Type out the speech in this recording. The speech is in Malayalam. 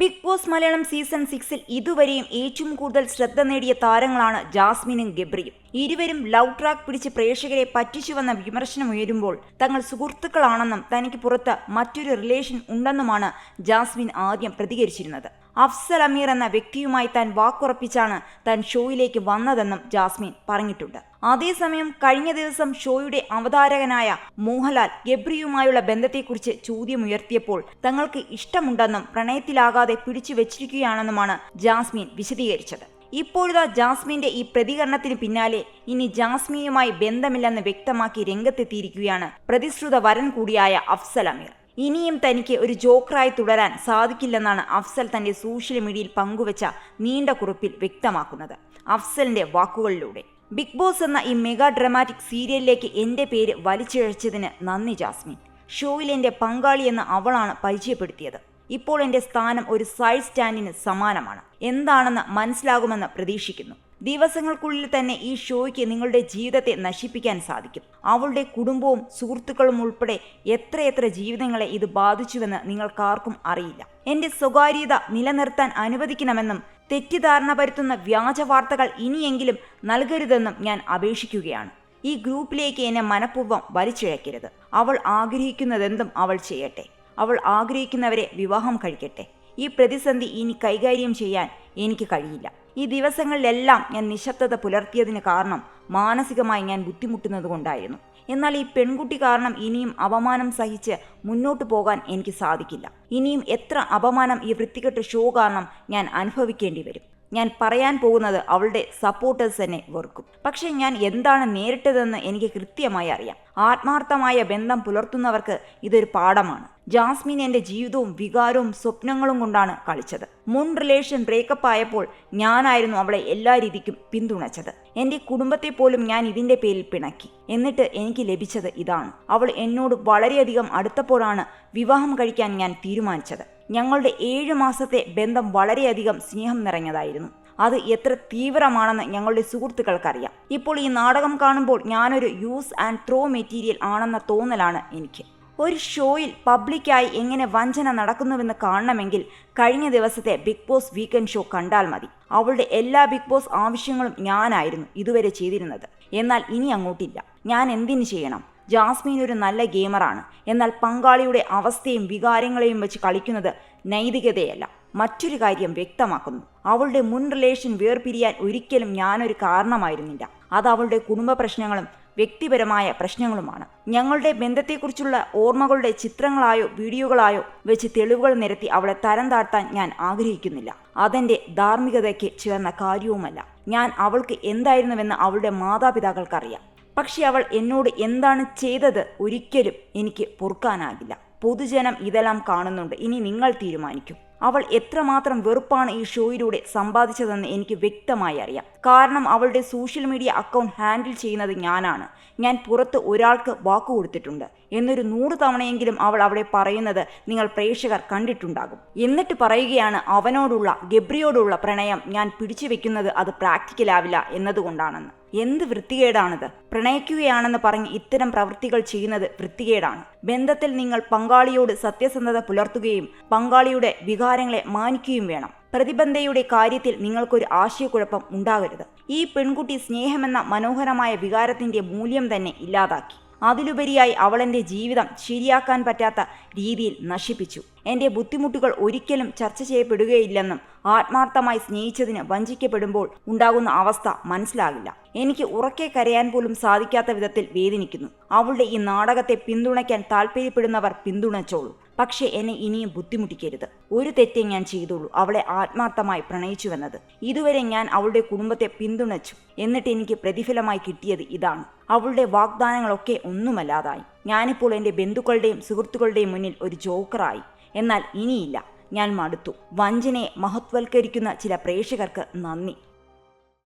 ബിഗ് ബോസ് മലയാളം സീസൺ സിക്സിൽ ഇതുവരെയും ഏറ്റവും കൂടുതൽ ശ്രദ്ധ നേടിയ താരങ്ങളാണ് ജാസ്മിനും ഗബ്രിയും. ഇരുവരും ലവ് ട്രാക്ക് പിടിച്ച് പ്രേക്ഷകരെ പറ്റിച്ചുവെന്ന വിമർശനം ഉയരുമ്പോൾ തങ്ങൾ സുഹൃത്തുക്കളാണെന്നും തനിക്ക് പുറത്ത് മറ്റൊരു റിലേഷൻ ഉണ്ടെന്നുമാണ് ജാസ്മിൻ ആദ്യം പ്രതികരിച്ചിരുന്നത്. അഫ്സൽ അമീർ എന്ന വ്യക്തിയുമായി താൻ വാക്കുറപ്പിച്ചാണ് താൻ ഷോയിലേക്ക് വന്നതെന്നും ജാസ്മിൻ പറഞ്ഞിട്ടുണ്ട്. അതേസമയം കഴിഞ്ഞ ദിവസം ഷോയുടെ അവതാരകനായ മോഹൻലാൽ ഗബ്രിയുമായുള്ള ബന്ധത്തെക്കുറിച്ച് ചോദ്യമുയർത്തിയപ്പോൾ തങ്ങൾക്ക് ഇഷ്ടമുണ്ടെന്നും പ്രണയത്തിലാകാതെ പിടിച്ചു വെച്ചിരിക്കുകയാണെന്നുമാണ് ജാസ്മിൻ വിശദീകരിച്ചത്. ഇപ്പോഴത്തെ ജാസ്മിന്റെ ഈ പ്രതികരണത്തിന് പിന്നാലെ ഇനി ജാസ്മിയുമായി ബന്ധമില്ലെന്ന് വ്യക്തമാക്കി രംഗത്തെത്തിയിരിക്കുകയാണ് പ്രതിശ്രുത വരൻ കൂടിയായ അഫ്സൽ അമീർ. ഇനിയും തനിക്ക് ഒരു ജോക്കറായി തുടരാൻ സാധിക്കില്ലെന്നാണ് അഫ്സൽ തന്റെ സോഷ്യൽ മീഡിയയിൽ പങ്കുവച്ച നീണ്ട കുറിപ്പിൽ വ്യക്തമാക്കുന്നത്. അഫ്സലിന്റെ വാക്കുകളിലൂടെ. ബിഗ് ബോസ് എന്ന ഈ മെഗാ ഡ്രമാറ്റിക് സീരിയലിലേക്ക് എന്റെ പേര് വലിച്ചിഴച്ചതിന് നന്ദി ജാസ്മിൻ. ഷോയിൽ എന്റെ പങ്കാളി എന്ന് അവളാണ് പരിചയപ്പെടുത്തിയത്. ഇപ്പോൾ എന്റെ സ്ഥാനം ഒരു സൈഡ് സ്റ്റാൻഡിന് സമാനമാണ്. എന്താണെന്ന് മനസ്സിലാകുമെന്ന് പ്രതീക്ഷിക്കുന്നു. ദിവസങ്ങൾക്കുള്ളിൽ തന്നെ ഈ ഷോയ്ക്ക് നിങ്ങളുടെ ജീവിതത്തെ നശിപ്പിക്കാൻ സാധിക്കും. അവളുടെ കുടുംബവും സുഹൃത്തുക്കളും ഉൾപ്പെടെ എത്രയെത്ര ജീവിതങ്ങളെ ഇത് ബാധിച്ചുവെന്ന് നിങ്ങൾക്കാർക്കും അറിയില്ല. എന്റെ സ്വകാര്യത നിലനിർത്താൻ അനുവദിക്കണമെന്നും തെറ്റിദ്ധാരണ പരത്തുന്ന വ്യാജ വാർത്തകൾ ഇനിയെങ്കിലും നൽകരുതെന്നും ഞാൻ അപേക്ഷിക്കുകയാണ്. ഈ ഗ്രൂപ്പിലേക്ക് എന്നെ മനഃപൂർവം വലിച്ചിഴക്കരുത് അവൾ ആഗ്രഹിക്കുന്നതെന്തും അവൾ ചെയ്യട്ടെ. അവൾ ആഗ്രഹിക്കുന്നവരെ വിവാഹം കഴിക്കട്ടെ. ഈ പ്രതിസന്ധി ഇനി കൈകാര്യം ചെയ്യാൻ എനിക്ക് കഴിയില്ല. ഈ ദിവസങ്ങളിലെല്ലാം ഞാൻ നിശബ്ദത പുലർത്തിയതിന് കാരണം മാനസികമായി ഞാൻ ബുദ്ധിമുട്ടുന്നത് കൊണ്ടായിരുന്നു എന്നാൽ ഈ പെൺകുട്ടി കാരണം ഇനിയും അപമാനം സഹിച്ച് മുന്നോട്ട് പോകാൻ എനിക്ക് സാധിക്കില്ല. ഇനിയും എത്ര അപമാനം ഈ വൃത്തികെട്ട ഷോ കാരണം ഞാൻ അനുഭവിക്കേണ്ടി വരും. ഞാൻ പറയാൻ പോകുന്നത് അവളുടെ സപ്പോർട്ടേഴ്സ് തന്നെ വെറുക്കും. പക്ഷേ ഞാൻ എന്താണ് നേരിട്ടതെന്ന് എനിക്ക് കൃത്യമായി അറിയാം. ആത്മാർത്ഥമായ ബന്ധം പുലർത്തുന്നവർക്ക് ഇതൊരു പാഠമാണ്. ജാസ്മിൻ എന്റെ ജീവിതവും വികാരവും സ്വപ്നങ്ങളും കൊണ്ടാണ് കളിച്ചത്. മുൻ റിലേഷൻ ബ്രേക്കപ്പ് ആയപ്പോൾ ഞാനായിരുന്നു അവളെ എല്ലാ രീതിക്കും പിന്തുണച്ചത്. എന്റെ കുടുംബത്തെ പോലും ഞാൻ ഇതിന്റെ പേരിൽ പിണക്കി. എന്നിട്ട് എനിക്ക് ലഭിച്ചത് ഇതാണ്. അവൾ എന്നോട് വളരെയധികം അടുത്തപ്പോഴാണ് വിവാഹം കഴിക്കാൻ ഞാൻ തീരുമാനിച്ചത്. ഞങ്ങളുടെ ഏഴു മാസത്തെ ബന്ധം വളരെയധികം സ്നേഹം നിറഞ്ഞതായിരുന്നു. അത് എത്ര തീവ്രമാണെന്ന് ഞങ്ങളുടെ സുഹൃത്തുക്കൾക്കറിയാം. ഇപ്പോൾ ഈ നാടകം കാണുമ്പോൾ ഞാനൊരു യൂസ് ആൻഡ് ത്രോ മെറ്റീരിയൽ ആണെന്ന തോന്നലാണ് എനിക്ക്. ഒരു ഷോയിൽ പബ്ലിക്കായി എങ്ങനെ വഞ്ചന നടക്കുന്നുവെന്ന് കാണണമെങ്കിൽ കഴിഞ്ഞ ദിവസത്തെ ബിഗ് ബോസ് വീക്കെൻഡ് ഷോ കണ്ടാൽ മതി. അവളുടെ എല്ലാ ബിഗ് ബോസ് ആവശ്യങ്ങളും ഞാനായിരുന്നു ഇതുവരെ ചെയ്തിരുന്നത്. എന്നാൽ ഇനി അങ്ങോട്ടില്ല. ഞാൻ എന്തിനു ചെയ്യണം? ജാസ്മിൻ ഒരു നല്ല ഗെയിമറാണ്. എന്നാൽ പങ്കാളിയുടെ അവസ്ഥയും വികാരങ്ങളെയും വെച്ച് കളിക്കുന്നത് നൈതികതയല്ല. മറ്റൊരു കാര്യം വ്യക്തമാക്കുന്നു. അവളുടെ മുൻ റിലേഷൻ വേർപിരിയാൻ ഒരിക്കലും ഞാനൊരു കാരണമായിരുന്നില്ല. അത് അവളുടെ കുടുംബ പ്രശ്നങ്ങളും വ്യക്തിപരമായ പ്രശ്നങ്ങളുമാണ്. ഞങ്ങളുടെ ബന്ധത്തെക്കുറിച്ചുള്ള ഓർമ്മകളുടെ ചിത്രങ്ങളായോ വീഡിയോകളായോ വെച്ച് തെളിവുകൾ നിരത്തി അവളെ തരം താഴ്ത്താൻ ഞാൻ ആഗ്രഹിക്കുന്നില്ല. അതെന്റെ ധാർമ്മികതയ്ക്ക് ചേർന്ന കാര്യവുമല്ല. ഞാൻ അവൾക്ക് എന്തായിരുന്നുവെന്ന് അവളുടെ മാതാപിതാക്കൾക്കറിയാം. പക്ഷെ അവൾ എന്നോട് എന്താണ് ചെയ്തത് ഒരിക്കലും എനിക്ക് പൊറുക്കാനാകില്ല. പൊതുജനം ഇതെല്ലാം കാണുന്നുണ്ട്. ഇനി നിങ്ങൾ തീരുമാനിക്കും. അവൾ എത്രമാത്രം വെറുപ്പാണ് ഈ ഷോയിലൂടെ സമ്പാദിച്ചതെന്ന് എനിക്ക് വ്യക്തമായി അറിയാം. കാരണം അവളുടെ സോഷ്യൽ മീഡിയ അക്കൗണ്ട് ഹാൻഡിൽ ചെയ്യുന്നത് ഞാനാണ്. ഞാൻ പുറത്ത് ഒരാൾക്ക് വാക്കു കൊടുത്തിട്ടുണ്ട്. എന്നൊരു നൂറ് തവണയെങ്കിലും അവൾ അവിടെ പറയുന്നത് നിങ്ങൾ പ്രേക്ഷകർ കണ്ടിട്ടുണ്ടാകും. എന്നിട്ട് പറയുകയാണ് അവനോടുള്ള ഗബ്രിയോടുള്ള പ്രണയം ഞാൻ പിടിച്ചു വെക്കുന്നത് അത് പ്രാക്ടിക്കലാവില്ല എന്നതുകൊണ്ടാണെന്ന്. എന്ത് വൃത്തികേടാണിത്? പ്രണയിക്കുകയാണെന്ന് പറഞ്ഞ് ഇത്തരം പ്രവൃത്തികൾ ചെയ്യുന്നത് വൃത്തികേടാണ്. ബന്ധത്തിൽ നിങ്ങൾ പങ്കാളിയോട് സത്യസന്ധത പുലർത്തുകയും പങ്കാളിയുടെ വികാരങ്ങളെ മാനിക്കുകയും വേണം. പ്രതിബന്ധയുടെ കാര്യത്തിൽ നിങ്ങൾക്കൊരു ആശയക്കുഴപ്പം ഉണ്ടാകരുത്. ഈ പെൺകുട്ടി സ്നേഹമെന്ന മനോഹരമായ വികാരത്തിന്റെ മൂല്യം തന്നെ ഇല്ലാതാക്കി. അതിലുപരിയായി അവളെന്റെ ജീവിതം ശരിയാക്കാൻ പറ്റാത്ത രീതിയിൽ നശിപ്പിച്ചു. എന്റെ ബുദ്ധിമുട്ടുകൾ ഒരിക്കലും ചർച്ച ചെയ്യപ്പെടുകയില്ലെന്നും ആത്മാർത്ഥമായി സ്നേഹിച്ചതിന് വഞ്ചിക്കപ്പെടുമ്പോൾ ഉണ്ടാകുന്ന അവസ്ഥ മനസ്സിലാകില്ല. എനിക്ക് ഉറക്കെ കരയാൻ പോലും സാധിക്കാത്ത വിധത്തിൽ വേദനിക്കുന്നു. അവളുടെ ഈ നാടകത്തെ പിന്തുണയ്ക്കാൻ താല്പര്യപ്പെടുന്നവർ പിന്തുണച്ചോളൂ. പക്ഷേ എന്നെ ഇനിയും ബുദ്ധിമുട്ടിക്കരുത്. ഒരു തെറ്റേ ഞാൻ ചെയ്തുള്ളൂ. അവളെ ആത്മാർത്ഥമായി പ്രണയിച്ചുവെന്നത് ഇതുവരെ ഞാൻ അവളുടെ കുടുംബത്തെ പിന്തുണച്ചു. എന്നിട്ട് എനിക്ക് പ്രതിഫലമായി കിട്ടിയത് ഇതാണ്. അവളുടെ വാഗ്ദാനങ്ങളൊക്കെ ഒന്നുമല്ലാതായി. ഞാനിപ്പോൾ എന്റെ ബന്ധുക്കളുടെയും സുഹൃത്തുക്കളുടെയും മുന്നിൽ ഒരു ജോക്കറായി. എന്നാൽ ഇനിയില്ല. ഞാൻ മടുത്തു. വഞ്ചനയെ മഹത്വൽക്കരിക്കുന്ന ചില പ്രേക്ഷകർക്ക് നന്ദി.